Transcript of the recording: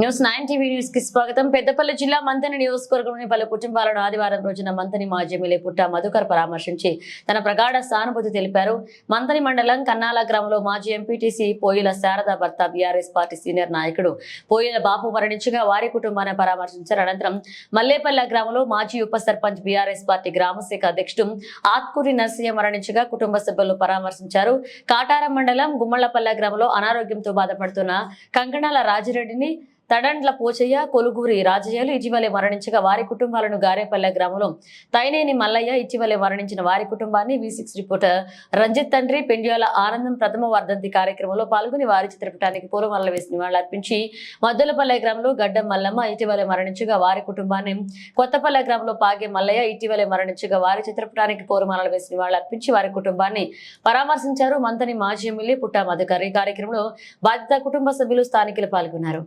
News nine TV న్యూస్కి స్వాగతం. పెద్దపల్లి జిల్లా మంతని నియోజకవర్గంలోని పలు కుటుంబాలను ఆదివారం రోజున మంతని మాజీ ఎమ్మెల్యే పుట్ట మధుకర్ పరామర్శించి తన ప్రగాఢ సానుభూతి తెలిపారు. మంతని మండలం కన్నాల గ్రామంలో మాజీ ఎంపీటీసీ పోయిల శారద భర్త బీఆర్ఎస్ పార్టీ సీనియర్ నాయకుడు పోయిల బాపు మరణించగా వారి కుటుంబాన్ని పరామర్శించారు అనంతరం మల్లేపల్లె గ్రామంలో మాజీ ఉప సర్పంచ్ బీఆర్ఎస్ పార్టీ గ్రామశాఖ అధ్యక్షుడు ఆత్కూరి నర్సయ్య మరణించగా కుటుంబ సభ్యులు పరామర్శించారు. కాటారం మండలం గుమ్మళ్ళపల్లె గ్రామంలో అనారోగ్యంతో బాధపడుతున్న కంకణాల రాజిరెడ్డిని తడండ్ల పోచయ్య కొలుగూరి రాజయ్యలు ఇటీవలే మరణించగా వారి కుటుంబాలను గారేపల్లె గ్రామంలో తైనేని మల్లయ్య ఇటీవలే మరణించిన వారి కుటుంబాన్ని వి సిక్స్ రిపోర్టర్ రంజిత్ తండ్రి పెండ్యాల ఆనందం ప్రథమ వర్ధంతి కార్యక్రమంలో పాల్గొని వారి చిత్రపటానికి పూలమాల వేసి నివాళులర్పించి మద్దలపల్లె గ్రామంలో గడ్డం మల్లమ్మ ఇటీవలే మరణించగా వారి కుటుంబాన్ని కొత్తపల్లె గ్రామంలో పాగే మల్లయ్య ఇటీవలే మరణించగా వారి చిత్రపటానికి పూలమాలలు వేసి నివాళులర్పించి వారి కుటుంబాన్ని పరామర్శించారు. మంతని మాజీ ఎమ్మెల్యే పుట్టా మధుకర్ ఈ కార్యక్రమంలో బాధిత కుటుంబ సభ్యులు స్థానికులు పాల్గొన్నారు.